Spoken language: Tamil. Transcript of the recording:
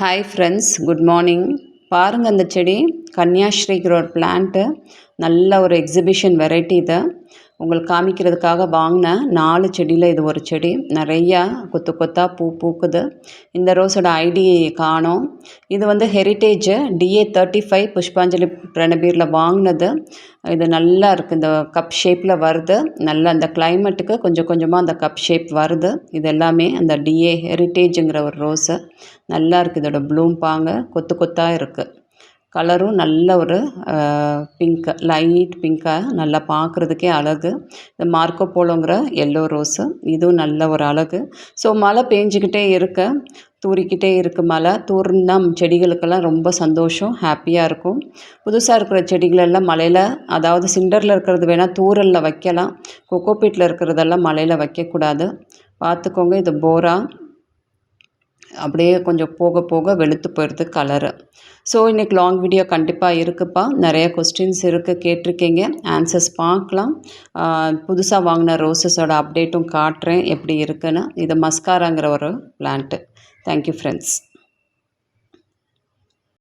ஹாய் ஃப்ரெண்ட்ஸ் குட் மார்னிங் பாருங்கள் அந்த செடி. கன்னியாஸ்ரீங்கிற ஒரு பிளான்ட்டு நல்ல ஒரு எக்ஸிபிஷன் வெரைட்டி இது. உங்களுக்கு காமிக்கிறதுக்காக வாங்கினேன் நாலு செடியில் இது ஒரு செடி. நிறையா கொத்து கொத்தாக பூ பூக்குது. இந்த ரோஸோட ஐடி காணும். இது வந்து ஹெரிட்டேஜு டிஏ தேர்ட்டி ஃபைவ் புஷ்பாஞ்சலி பிரணபீரில் வாங்கினது. இது நல்லா இருக்குது இந்த கப் ஷேப்பில் வருது. நல்ல அந்த கிளைமேட்டுக்கு கொஞ்சம் கொஞ்சமாக அந்த கப் ஷேப் வருது. இது எல்லாமே அந்த டிஏ ஹெரிட்டேஜுங்கிற ஒரு ரோஸு. நல்லா இருக்குது இதோட ப்ளூம் பாங்க. கொத்து கொத்தாக இருக்குது கலரும் நல்ல ஒரு பிங்க் லைட் பிங்க்காக நல்லா பார்க்குறதுக்கே அழகு. இந்த மார்க்கோ போலோங்கிற எல்லோ ரோஸு இதுவும் நல்ல ஒரு அழகு. ஸோ மழை பேஞ்சிக்கிட்டே இருக்க தூறிக்கிட்டே இருக்குது மழை. தூர்னா செடிகளுக்கெல்லாம் ரொம்ப சந்தோஷம் ஹாப்பியாக இருக்கும். புதுசாக இருக்கிற செடிகளெல்லாம் மழையில் அதாவது சிண்டரில் இருக்கிறது வேணால் தூரலில் வைக்கலாம். கொக்கோபீட்டில் இருக்கிறதெல்லாம் மழையில் வைக்கக்கூடாது. பார்த்துக்கோங்க இது போரா அப்படியே கொஞ்சம் போக போக வெளுத்து போயிடுது கலரு ஸோ இன்றைக்கி லாங் வீடியோ கண்டிப்பாக இருக்குப்பா. நிறைய கொஸ்டின்ஸ் இருக்குது கேட்டிருக்கீங்க. ஆன்சர்ஸ் பார்க்கலாம். புதுசாக வாங்கின ரோசஸோட அப்டேட்டும் காட்டுறேன் எப்படி இருக்குன்னு. இது மஸ்காராங்கிற ஒரு பிளான்ட்டு தேங்க்யூ ஃப்ரெண்ட்ஸ்